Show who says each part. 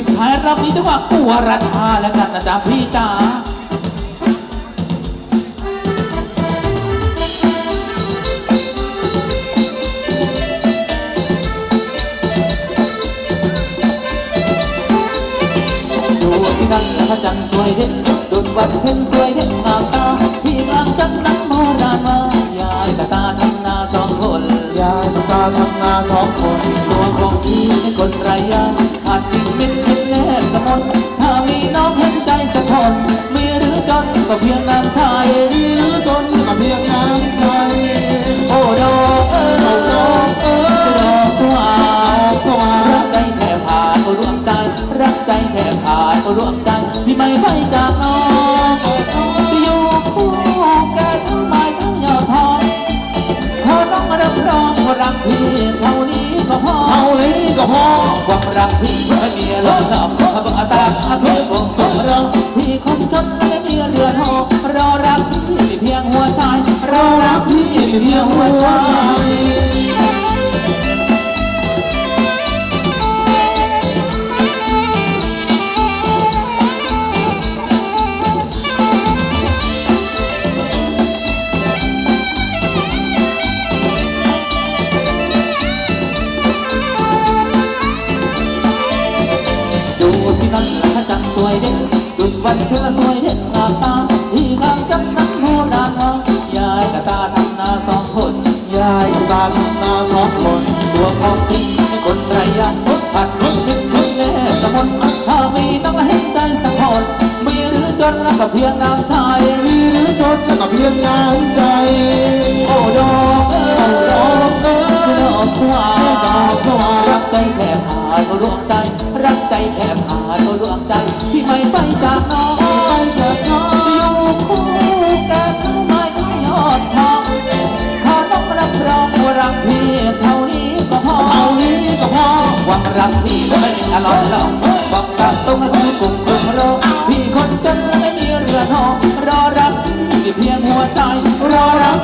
Speaker 1: ปิดท้ายรอบนี้จังหวะกัวราชาแล้วกันนะจ๊ะพี่จ๋าดูสินั่นพระจันทร์สวยเด่นดุจวันเพ็ญสวยเด่นงามตา ร่วมใจที่ไม่ไปจากน้องอยู่คู่กันทั้งไม้ทั้งยอดทองขอน้องมารับรองว่ารักพี่เท่านี้ก็พอ
Speaker 2: เท่านี้ก็พอ
Speaker 1: ความรักพี่ไม่มีหลอกหลอกถ้าบอกตาอาเพียงวงตัวเราพี่คงจนไม่มีเรือนหอรอรักพี่เพียงหัวใจรอรักพี่เพียงหัวใจ วยเด่นดุจวันเธอสวยเด่นงามตาที่ข้างจันนั้นโมดานายายกับตาทำนาสองคน
Speaker 2: ยายตาทำนาสองคน
Speaker 1: ตัวของพี่ให้คนไรยานผัดคนนึกคนเล่ตะมนถ้ามีต้องเห็นใจสักคนมีหรือจนแล้วก็เพียงน้ำชาย
Speaker 2: มีหรือจนแล้วก็เพียงน้ำใจ
Speaker 1: ก็ดวงใจ รักใจแค่ผ่าก็ดวงใจ ที่ไม่ไปจากน้อง
Speaker 2: ไปจากน้อง
Speaker 1: อยู่คู่กันทั้งไม้ทั้งยอดทองขอต้องรับรองว่ารักพี่เท่านี้ก็พอ
Speaker 2: เท่านี้ก็พอ
Speaker 1: ความรักพี่ไม่อรมณ์หรอกความรักต้องให้ผู้กลุ่มกลุ่มรอพี่คนจนไม่มีเรือนหอรอรักพี่เพียงหัวใจ
Speaker 2: รอรัก